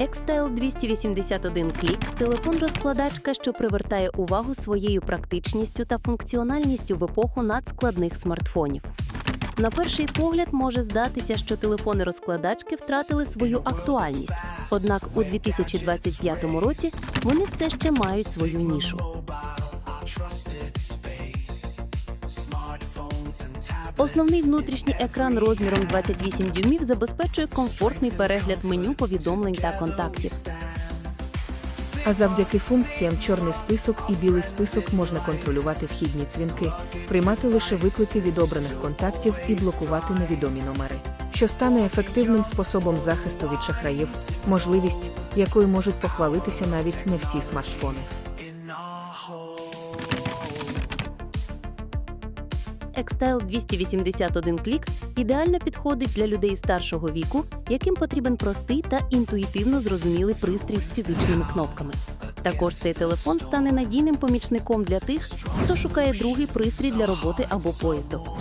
Xtile 281 клік телефон-розкладачка, що привертає увагу своєю практичністю та функціональністю в епоху надскладних смартфонів. На перший погляд може здатися, що телефони-розкладачки втратили свою актуальність. Однак у 2025 році вони все ще мають свою нішу. Основний внутрішній екран розміром 28 дюймів забезпечує комфортний перегляд меню повідомлень та контактів. А завдяки функціям чорний список і білий список можна контролювати вхідні дзвінки, приймати лише виклики від обраних контактів і блокувати невідомі номери, що стане ефективним способом захисту від шахраїв, можливість, якою можуть похвалитися навіть не всі смартфони. Xtile 281 клік ідеально підходить для людей старшого віку, яким потрібен простий та інтуїтивно зрозумілий пристрій з фізичними кнопками. Також цей телефон стане надійним помічником для тих, хто шукає другий пристрій для роботи або поїздок.